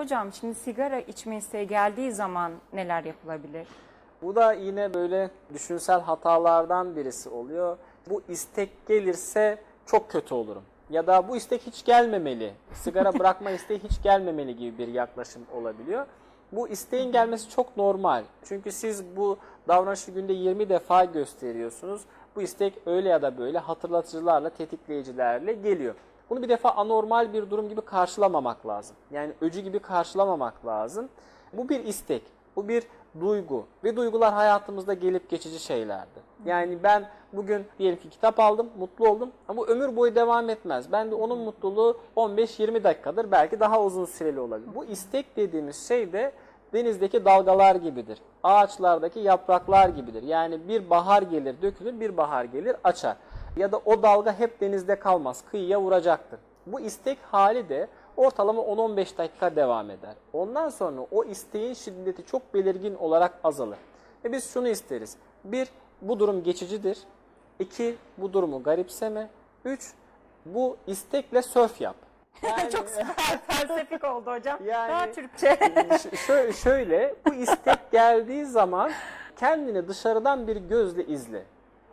Hocam şimdi sigara içme isteği geldiği zaman neler yapılabilir? Bu da yine böyle düşünsel hatalardan birisi oluyor. Bu istek gelirse çok kötü olurum. Ya da bu istek hiç gelmemeli, sigara bırakma isteği hiç gelmemeli gibi bir yaklaşım olabiliyor. Bu isteğin gelmesi çok normal. Çünkü siz bu davranışı günde 20 defa gösteriyorsunuz. Bu istek öyle ya da böyle hatırlatıcılarla, tetikleyicilerle geliyor. Bunu bir defa anormal bir durum gibi karşılamamak lazım. Yani öcü gibi karşılamamak lazım. Bu bir istek, bu bir duygu ve duygular hayatımızda gelip geçici şeylerdir. Yani ben bugün diyelim ki kitap aldım, mutlu oldum ama bu ömür boyu devam etmez. Ben de onun mutluluğu 15-20 dakikadır, belki daha uzun süreli olabilir. Bu istek dediğimiz şey de denizdeki dalgalar gibidir. Ağaçlardaki yapraklar gibidir. Yani bir bahar gelir, dökülür, bir bahar gelir, açar. Ya da o dalga hep denizde kalmaz, kıyıya vuracaktır. Bu istek hali de ortalama 10-15 dakika devam eder. Ondan sonra o isteğin şiddeti çok belirgin olarak azalır. Ve biz şunu isteriz. Bir, bu durum geçicidir. İki, bu durumu garipseme. Üç, bu istekle sörf yap. Yani- Çok felsefik oldu hocam. Yani- Daha Türkçe. Ş- şö- şöyle bu istek geldiği zaman kendini dışarıdan bir gözle izle.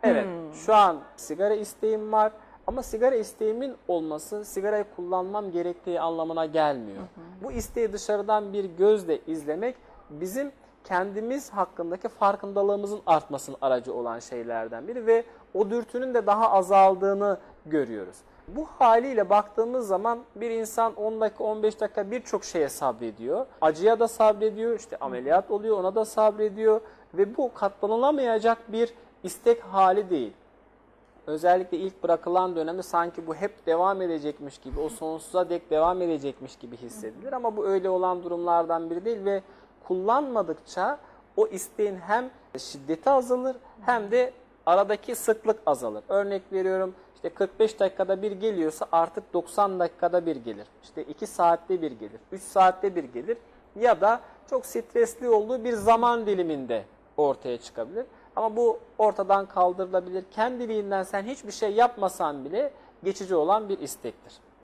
Evet şu an sigara isteğim var ama sigara isteğimin olması sigarayı kullanmam gerektiği anlamına gelmiyor. Bu isteği dışarıdan bir gözle izlemek bizim kendimiz hakkındaki farkındalığımızın artmasının aracı olan şeylerden biri ve o dürtünün de daha azaldığını görüyoruz. Bu haliyle baktığımız zaman bir insan 10 dakika 15 dakika birçok şeye sabrediyor. Acıya da sabrediyor, işte ameliyat oluyor ona da sabrediyor ve bu katlanılamayacak bir istek hali değil. Özellikle ilk bırakılan dönemde sanki bu hep devam edecekmiş gibi, o sonsuza dek devam edecekmiş gibi hissedilir ama bu öyle olan durumlardan biri değil ve kullanmadıkça o isteğin hem şiddeti azalır hem de aradaki sıklık azalır. Örnek veriyorum işte 45 dakikada bir geliyorsa artık 90 dakikada bir gelir. İşte 2 saatte bir gelir, 3 saatte bir gelir ya da çok stresli olduğu bir zaman diliminde ortaya çıkabilir. Ama bu ortadan kaldırılabilir. Kendiliğinden sen hiçbir şey yapmasan bile geçici olan bir istektir.